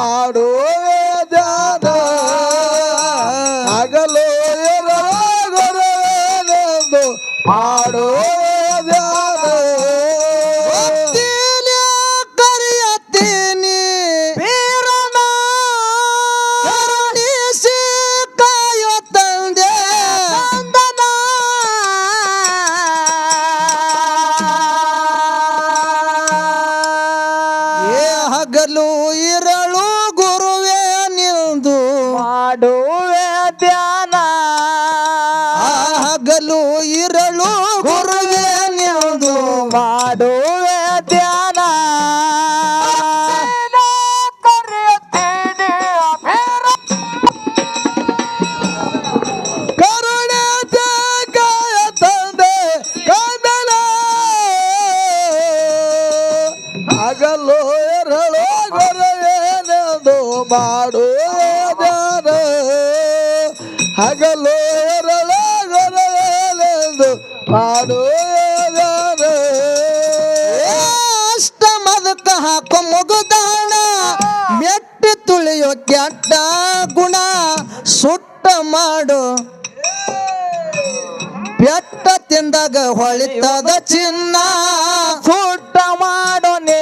பாடோ ಹಗಲು ಇರಳು ಗುರು. ಪಾಡು ಅಷ್ಟ ಮದಕ ಹಾಕೋ ಮುಗುದಾಣ. ಮೆಟ್ಟಿ ತುಳಿಯೋ ಕೆಟ್ಟ ಗುಣ ಸುಟ್ಟ ಮಾಡು. ಬೆಟ್ಟ ತಿಂದಾಗ ಹೊಳಿತದ ಚಿನ್ನ. ಸುಟ್ಟ ಮಾಡೋ ನೇ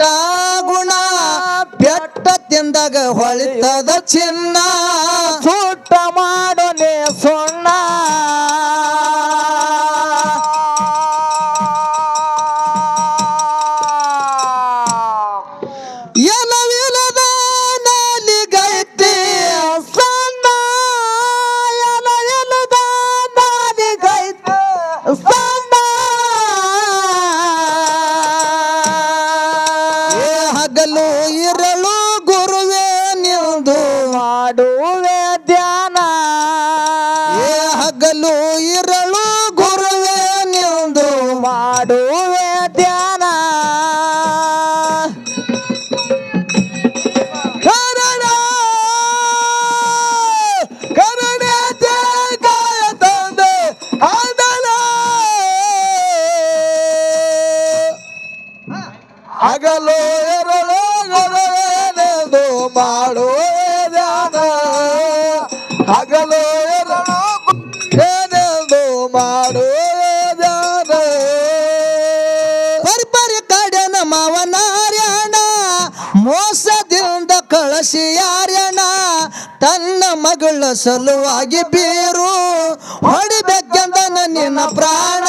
ಕೆಟ್ಟ ಗುಣ ಬೆಟ್ಟ ತಿಂದಾಗ ಹೊಳಿತದ ಚಿನ್ನ. ಸೂಟ ಮಾಡ guerra. ಮೋಸದಿಂದ ಕಳಸಿ ಯಾರ್ಯಣ ತನ್ನ ಮಗಳ ಸಲುವಾಗಿ ಬೀರು ಹೊಡಿಬೇಕೆಂದ ನಿನ್ನ ಪ್ರಾಣ.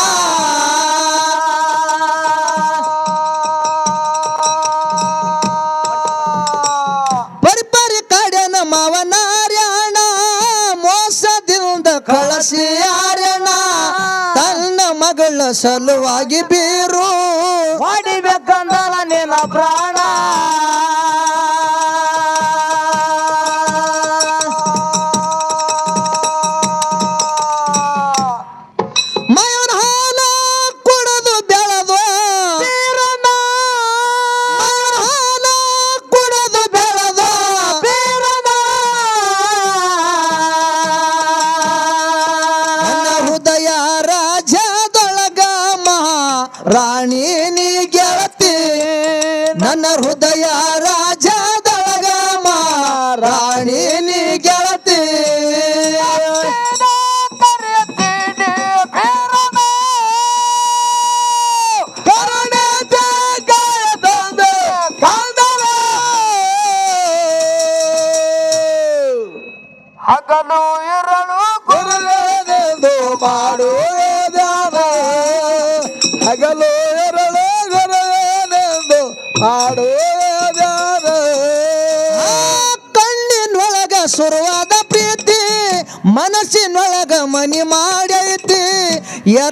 ಪರಿಪರಿ ಕಡೆನ ಮಾವನಾರ್ಯಣ ಮೋಸದಿಂದ ಕಳಸಿ ಯಾರ್ಯಣ ತನ್ನ ಮಗಳ ಸಲುವಾಗಿ ಬೀರು Ya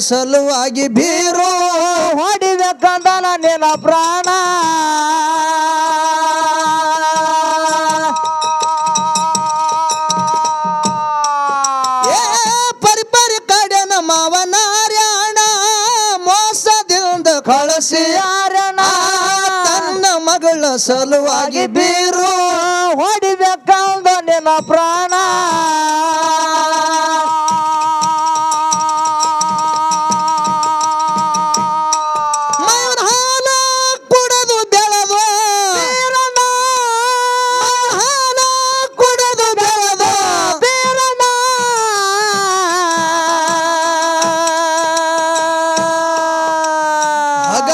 ಸಲುವಾಗಿ ಬೀರು ಹೊಡಿದ ಕಂದನ ನಿನ್ನ ಪ್ರಾಣ. ಏ ಪರಿಪರಿ ಕಡೆನ ಮಾವನಾರ್ಯಾಣ ಮೋಸದಿಂದ ಕಳಸಿಯಾರಣ ತನ್ನ ಮಗಳ ಸಲುವಾಗಿ ಬೀರು. ಹೊಡಿದ ಕಂದ ನಿನ್ನ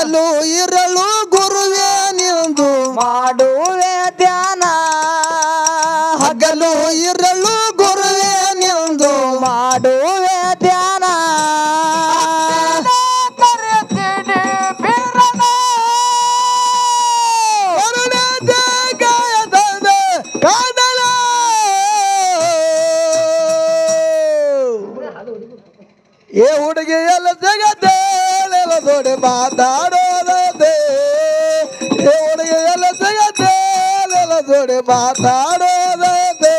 ಹಗಲು ಇರಲು ಗುರುವೇ ನಿಂದು. ಮಾಡು ಕೊಡು ಮಾತಾಡೋದೇ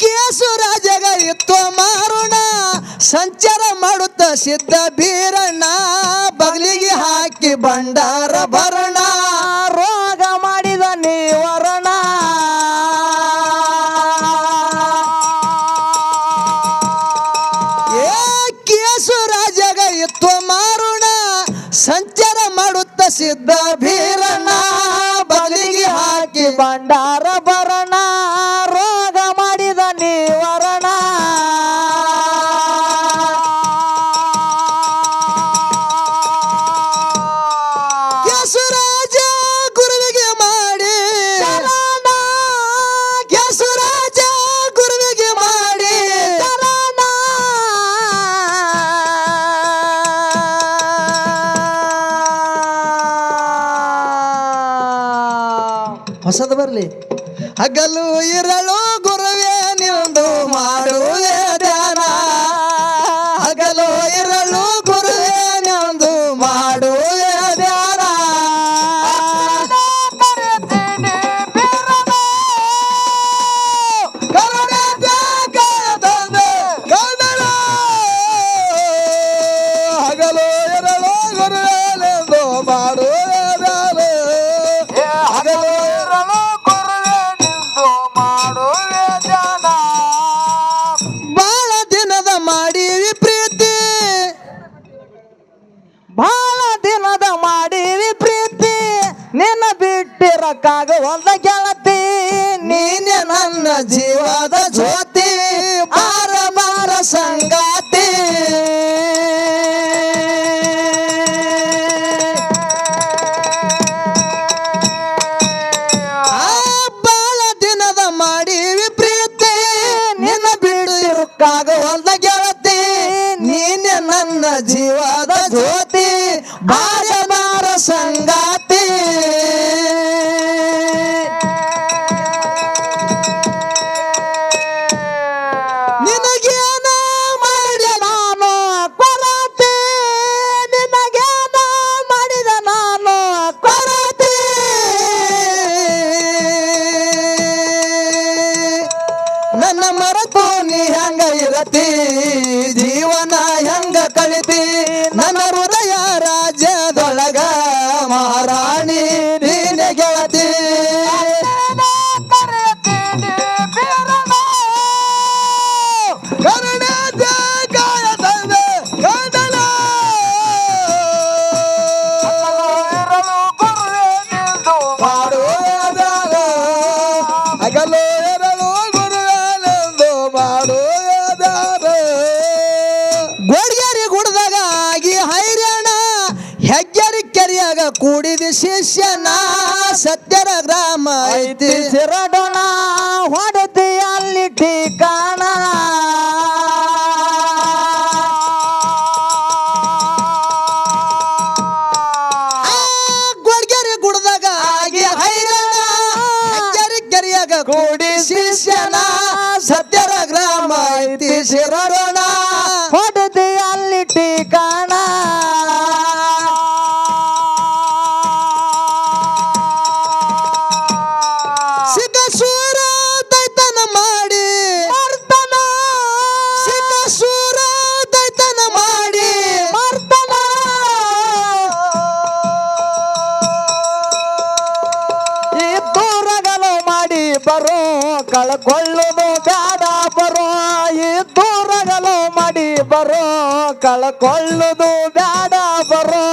ಕೇಸು ರಾಜಗ ಇತ್ತು ಮಾರುಣ ಸಂಚಾರ ಮಾಡುತ್ತ ಸಿದ್ಧ ಬೀರಣ್ಣ. ಬಗಲಿಗೆ ಹಾಕಿ ಭಂಡಾರ ಭರಣ. ಹಗಲು ಇರಳು ಗೆಳತಿ ನೀನೆ ನನ್ನ ಜೀವದ ಜ್ಯೋತಿ. ಸಿರಡೋಣ ಹೊಡೆದಿ ಅಲ್ಲಿಟ್ಟಿ ಕಾಣ ಗೊಡ್ಗೆರಿ ಗುಡ್ದಾಗ ಆಗಿ ಹೈರಾಣ. ಕೆರಿ ಕೆರಿಯಾಗ ಕೂಡಿ ಶಿಷ್ಯನ ಸತ್ಯರ ಗ್ರಾಮ ಐತಿ ಸಿರಡೋಣ ಹೊಡೆ ಬರೋ ಕಳ್ಕೊಳ್ಳುದು ಬ್ಯಾಡ ಬರೋ.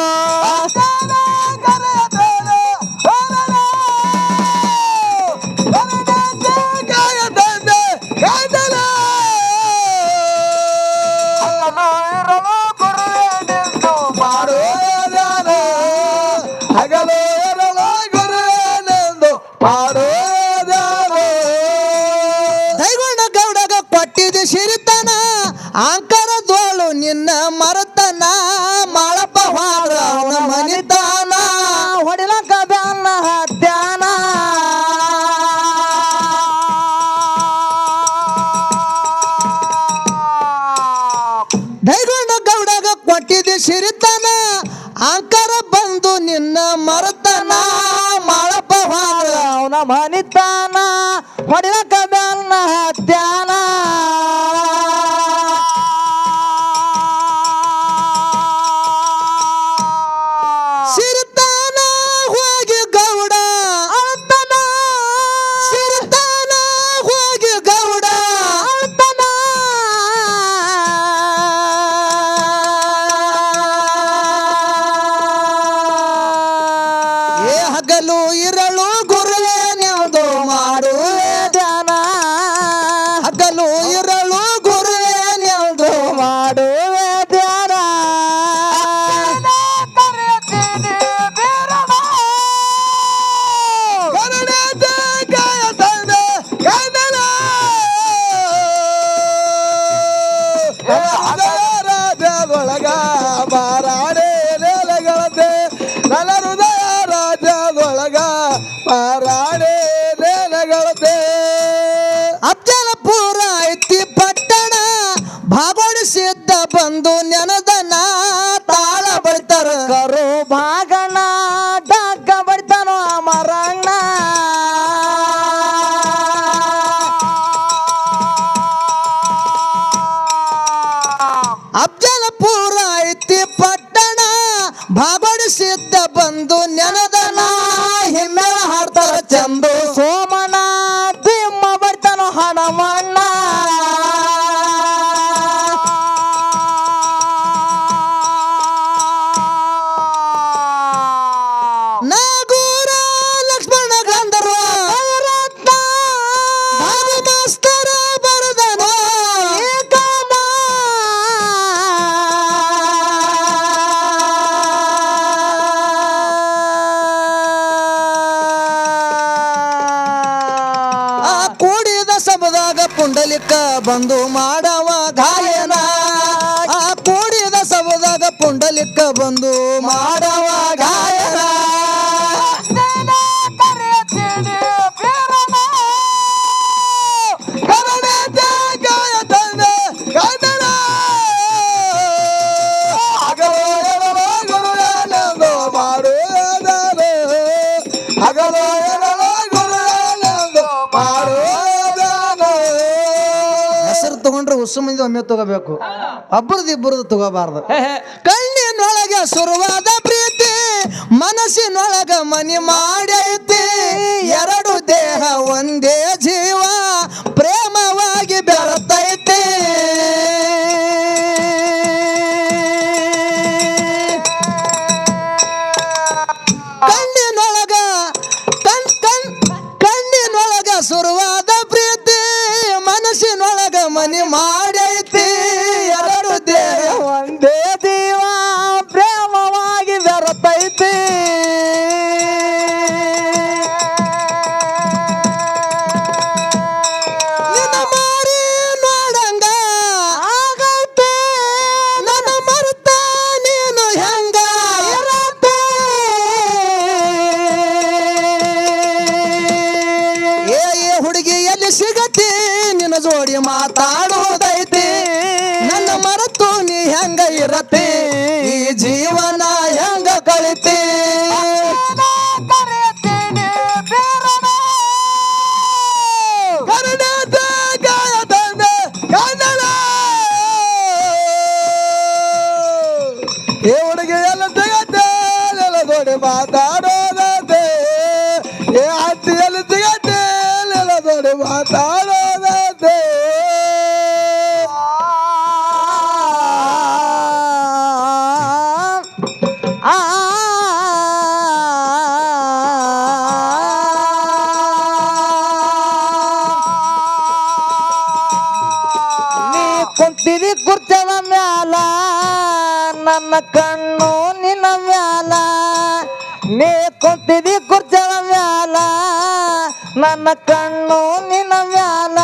ಮನಿತಾನ ಹೊಡಿಲಕ್ಕ ರಾಜ್ಯದೊಳಗ ಮಾರಾಡೇ ನೆಲೆಗಳಂತೆ. ನನ್ನ ಹೃದಯ ರಾಜ್ಯದೊಳಗ ಮಾರಾಡೇ ನೆಲೆಗಳಂತೆ. ಅಫಜಲಪುರ ಐತಿ ಪಟ್ಟಣ ಭಾಗವಡಿಸಿದ್ದ ಬಂದು ನೆನ jumbo ಕುಂಡಲಿಕ್ಕ ಬಂದು ಮಾಡವ ಗಾಯನ. ಆ ಕೂಡಿದ ಸವದಾಗ ಪುಂಡಲಿಕ್ಕ ಬಂದು ಮಾಡವ ಒಮ್ಮೆ ತಗೋಬೇಕು. ಒಬ್ಬರದ್ದು ಇಬ್ಬರದ್ದು ತಗೋಬಾರ್ದು. ಕಣ್ಣಿನೊಳಗೆ ಸುರವಾದ ಪ್ರೀತಿ ಮನಸ್ಸಿನೊಳಗ ಮನಿ ಮಾಡೈತಿ ಎರಡು ದೇಹ ಒಂದೇ ಜೀವ. ಮಾತಾಡೋದೇ ಏ ಅತ್ತಿ ಎಲ್ಲ ಸಿಗತ್ತೆ ಎಲ್ಲ ದೊಡ್ಡ ಮಾತಾಡೋದೇ ಆ ನೀ ಕುಂತಿದಿ ಕುರ್ಚದ ಮ್ಯಾಲ ನೀ ಕುಂತಿದಿ ಕುರ್ಚದ ಮ್ಯಾಲ ನನ್ನ ಕಣ್ಣು ನಿನ್ನ ಮ್ಯಾಲ